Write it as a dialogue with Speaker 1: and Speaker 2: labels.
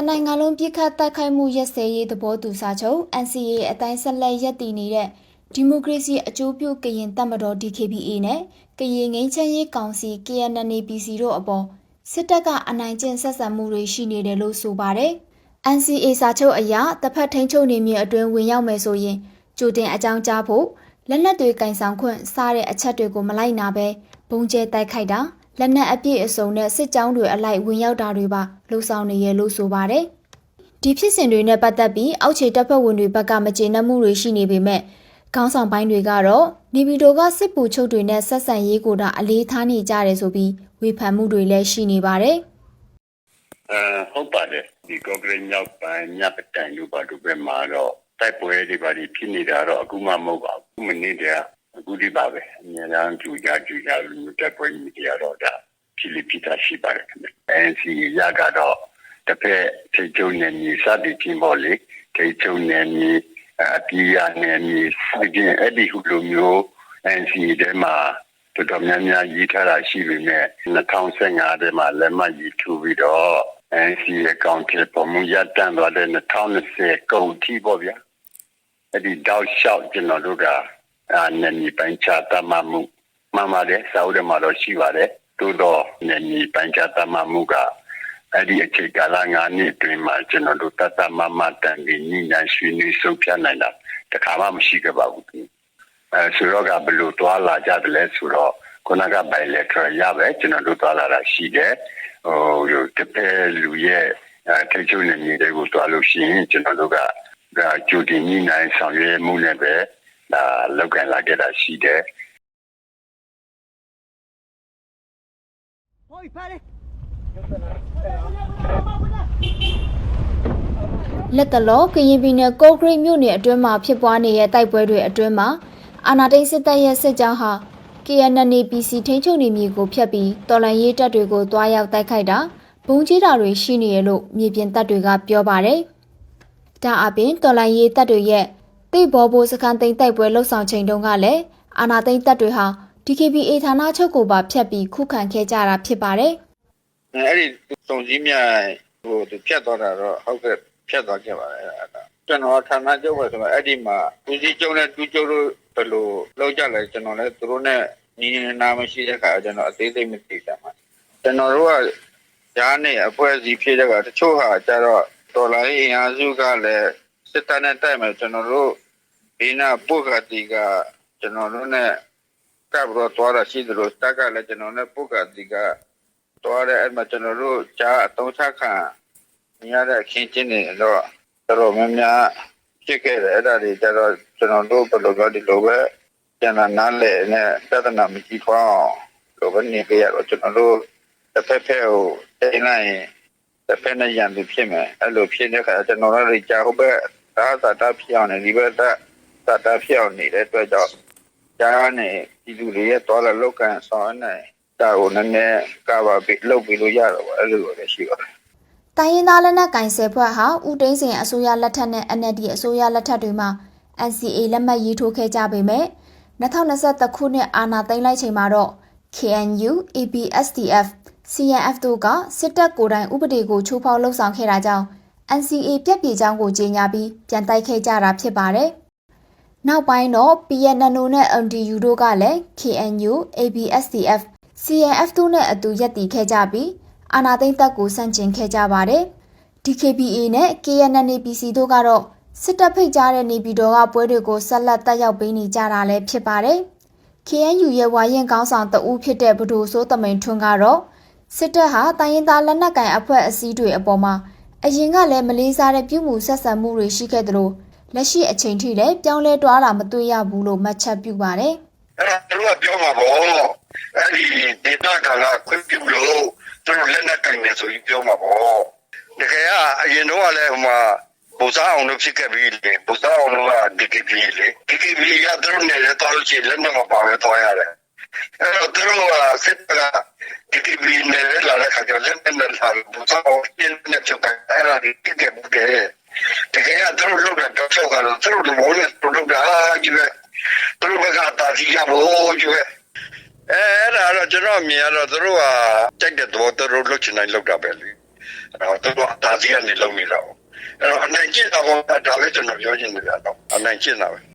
Speaker 1: တနိုင်ငံလုံးပြစ်ခတ်တိုက်ခိုက်မှုရက်စဲရေးသဘောတူစာချုပ် NCA အတိုင်းဆက်လက်ရပ်တည်နေတဲ့ဒီမိုကရေစီအကျိုးပြုကရင်တပ်မတော် DKBA နဲ့ကရင်ငင်းချမ်းရေးကောင်စီ KNNAPC တို့အပေါ်စစ်တပ်ကအနိုင်ကျင့်ဆက်ဆံမှုတွေရှိနေတယ်လို့ဆိုပါတယ်။ NCA စာချုပ်အရတစ်ဖက်ထိန်းချုပ်နေမြေအတွင်းဝင်ရောက်မယ်ဆိုရင်ကြိုတင်အကြောင်းကြားဖို့လက်နက်တွေကင်ဆောင်ခွင့်စားတဲ့အချက်တွေကိုမလိုက်နာပဲဘုံကျဲတိုက်ခိုက်တာ လက်နက်အပြည့်အစုံနဲ့စစ်ကြောင်းတွေအလိုက်ဝင်ရောက်တာတွေပါလှုံ့ဆော်နေရလို့ဆိုပါတယ်။ဒီဖြစ်စဉ်တွေနဲ့ပတ်သက်ပြီးအောက်ခြေတပ်ဖွဲ့ဝင်တွေဘက်ကမကျေနပ်မှုတွေရှိနေပေမဲ့ခေါင်းဆောင်ပိုင်းတွေကတော့နေပြည်တော်ကစစ်ပူချုပ်တွေနဲ့ဆက်ဆံရေးကိုဒါအလေးထားနေကြတယ်ဆိုပြီးဝေဖန်မှုတွေလည်းရှိနေပါတယ်။
Speaker 2: အဲဟုတ်ပါတယ်ဒီကော့ဂရိတ်မြောက်ပိုင်းညပတိုင်လို့ပါတို့ပဲမှာတော့တိုက်ပွဲတွေပါဒီဖြစ်နေတာတော့အခုမှမဟုတ်ပါဘူးမနေ့တည်း အခုဒီပါပဲအများအားကြူကြကြူကြလို့တိုက်ပွဲကြီးတွေတော့ဒါဖြစ်လိဖြစ်တာရှိပါတယ်ခင်ဗျ NC ရကတော့တစ်ဖက်ထိချုံနေမြေစသည်ချင်းပေါ်လေထိချုံနေမြေအပြည့်ရနေမြေစသည်အဲ့ဒီဟုလိုမျိုး NC ထဲမှာတော်တော်များများရေးထားတာရှိပေမဲ့2015ထဲမှာလက်မှတ်ရေးထိုးပြီးတော့ NC အကောင့်ထဲပုံမှန်ရတန်သွားတဲ့2020ကုန်ထိပေါ့ဗျာအဲ့ဒီတောက်လျှောက်ကျွန်တော်တို့က အာနယ်မြေပိုင်းခြားတမမှုမှန်ပါတယ်စာအုပ်ထဲမှာတော့ရှိပါတယ်တိုးတော့နယ်မြေပိုင်းခြားတမမှုကအဲ့ဒီအခြေကာလ9နှစ်အတွင်းမှာကျွန်တော်တို့တတ်တမမတန်ပြီးညဉ့်ညွှန်ရွှေနေဆုံးဖြတ်နိုင်တာတခါမှမရှိခဲ့ပါဘူးအဲဆိုတော့ကဘယ်လိုတွာလာကြတယ်လဲဆိုတော့ခုနက bilateral ရပဲကျွန်တော်တို့တွာလာတာရှိတယ်ဟိုတပည့်လူရဲ့ထိချုံနေမြေတွေကိုတွာလို့ရှိရင်ကျွန်တော်တို့ကဒါကြိုတင်ညှိနှိုင်းဆောင်ရွက်မှုနဲ့ပဲ ဒါလောက်ကန်လာခဲ့တာရှိတယ်
Speaker 3: Poi fare.
Speaker 1: လက်တလောကရင်ပြည်နယ်ကော့ဂရိတ်မြို့နယ်အတွင်းမှာဖြစ်ပွားနေတဲ့တိုက်ပွဲတွေအတွင်းမှာအာနာတိန်စစ်တပ်ရဲ့စစ်ကြောင်းဟာ KNNAPC ထိန်းချုပ်နေမြေကိုဖျက်ပြီးတော်လန်ရေးတပ်တွေကိုတွားရောက်တိုက်ခိုက်တာဘုံကြီးတာတွေရှိနေရလို့မြေပြင်တပ်တွေကပြောပါတယ်။ဒါအပြင်တော်လန်ရေးတပ်တွေရဲ့ တိတ်ဘောဘိုးစခန်းသိမ်းတိုက်ပွဲလှုပ်ဆောင်ချိန်တုန်းကလည်းအာနာတိန်တပ်တွေဟာ DKBA ဌာနချုပ်ကိုပါဖျက်ပြီးခုခံခဲ့ကြတာဖြစ်ပါတယ်။
Speaker 4: အဲ့ဒီစုံစည်းမြိုင်ဟိုသူဖြတ်သွားတာတော့ဟုတ်ကဲ့ဖြတ်သွားခဲ့ပါတယ်အဲ့ဒါကျွန်တော်ဌာနချုပ်ပဲဆိုတော့အဲ့ဒီမှာသူကြီးကျုံနဲ့သူကျုံတို့ဘယ်လိုလောက်ကြလဲကျွန်တော်လည်းသူတို့နဲ့ညီနေနာမရှိတဲ့ခါကျွန်တော်အသေးစိတ်မသိကြမှာကျွန်တော်တို့ကဓာတ်နဲ့အဖွဲ့အစည်းဖြစ်တဲ့ကတချို့ဟာကျတော့ဒေါ်လာအင်အားစုကလည်း စစ်တပ်နဲ့တိုက်မယ်ကျွန်တော်တို့ဒီနာပုဂ္ဂတိကကျွန်တော်တို့နဲ့ကပ်တော့သွားတာရှိသလိုတက်ကလည်းကျွန်တော်နဲ့ပုဂ္ဂတိကတော့တဲ့အဲ့မှာကျွန်တော်တို့ကြားအသုံးချခံနေရတဲ့အခင်းချင်းတွေတော့တော်တော်များများဖြစ်ခဲ့တယ်အဲ့ဒါတွေကျတော့ကျွန်တော်တို့ဘယ်လိုလဲဒီလိုပဲကျန်တာနားလေနဲ့သဒ္ဒနာမကြီးထွားအောင်လိုပဲနေကြရတော့ကျွန်တော်တို့တစ်ဖက်ဖက်ကိုတိုင်းလိုက်ရင်တစ်ဖက်နဲ့ရန်သူဖြစ်မယ်အဲ့လိုဖြစ်တဲ့ခါကျွန်တော်တို့ကြားဟုတ်ပဲ သာသာတာဖြစ်အောင်နေဒီဘက်သာသာတာဖြစ်အောင်နေတဲ့အတွက်ကြောင့်ကြားနေဒီလူတွေရဲ့တော်လာလောက်ကန်ဆောင်နေဒါကိုနည်းနည်းကပါပြီးလုပ်ပြီးလို့ရတော့ဗောအဲ့လိုလည်းရှိပါတယ်
Speaker 1: တိုင်းရင်းသားလက်နက်ကင်ဆယ်ဖွဲ့ဟာဦးသိန်းစိန်အစိုးရလက်ထက်နဲ့ NLD အစိုးရလက်ထက်တွေမှာ NCA လက်မှတ်ရေးထိုးခဲ့ကြပေမဲ့2023ခုနှစ်အာဏာသိမ်းလိုက်ချိန်မှာတော့ KNU, ABSDF, CNF တို့ကစစ်တပ်ကိုယ်တိုင်ဥပဒေကိုချိုးဖောက်လှုပ်ဆောင်ခဲ့တာကြောင့် NCA ပြက်ပြေချောင်းကိုကြေညာပြီးပြန်တိုက်ခဲ့ကြတာဖြစ်ပါတယ်။နောက်ပိုင်းတော့ PNNO နဲ့ MDU တို့ကလည်း KNU, ABSDF, CNF တို့နဲ့အတူရပ်တည်ခဲ့ကြပြီးအာနာသိန်းတပ်ကိုစန့်ကျင်ခဲ့ကြပါတယ်။ DKBA နဲ့ KNNAPC တို့ကတော့စစ်တပ်ဖိတ်ကြားတဲ့နေပြည်တော်ကပွဲတွေကိုဆက်လက်တက်ရောက်ပေးနေကြတာလည်းဖြစ်ပါတယ်။ KNU ရဲ့ဝါရင်ကောင်းဆောင်တဦးဖြစ်တဲ့ဗဒိုစိုးတမိန်ထွန်းကတော့စစ်တပ်ဟာတိုင်းရင်းသားလက်နက်ကိုင်အဖွဲ့အစည်းတွေအပေါ်မှာ အရင်ကလည်းမလေးစားတဲ့ပြုမှုဆက်ဆံမှုတွေရှိခဲ့သလိုလက်ရှိအချိန်ထိလည်းပြောင်းလဲတွားတာမတွေ့ရဘူးလို့မှတ်ချက်ပြုပါတယ်
Speaker 5: အဲ့ဒါတို့ကပြောမှာပေါ့အဲ့ဒီဒေတာကလာခွင့်ပြုလို့သူတို့လက်နက်ကင်နေဆိုပြီးပြောမှာပေါ့တကယ်ကအရင်တော့ကလည်းဟိုမှာဘူစားအောင်လို့ဖြစ်ခဲ့ပြီလေဘူစားအောင်လို့က DKB လေ DKB ကသူတို့နဲ့တော့လို့ရှိရင်လက်နက်မပါပဲတော့ရတယ်အဲ့တော့သူတို့ကစစ်က DKB နဲ့လာတဲ့ခါကျလက်နက်နဲ့လာဘူစားအောင်ပြင်းနေချက် အဲ့ဒါဒီတိကျဘူးတဲ့တကယ်ကသူတို့လုပ်တဲ့တော့ကတော့သူတို့လိုမျိုးနဲ့သူတို့ကကြီးပဲသူတို့ကတာစီရဖို့ကြီးပဲ
Speaker 4: အဲအဲ့ဒါတော့ကျွန်တော်အမြင်ကတော့သူတို့ကကြိုက်တဲ့သဘောသူတို့လုပ်ချင်တိုင်းလုပ်တာပဲလေ
Speaker 5: အဲ့တော့သူတို့အသာစီးကနေလုံနေတာပေါ့အဲ့တော့အနိုင်ကျင့်တာပေါ့ဒါလည်းကျွန်တော်ပြောချင်တယ်ဗျာတော့အနိုင်ကျင့်တာပဲ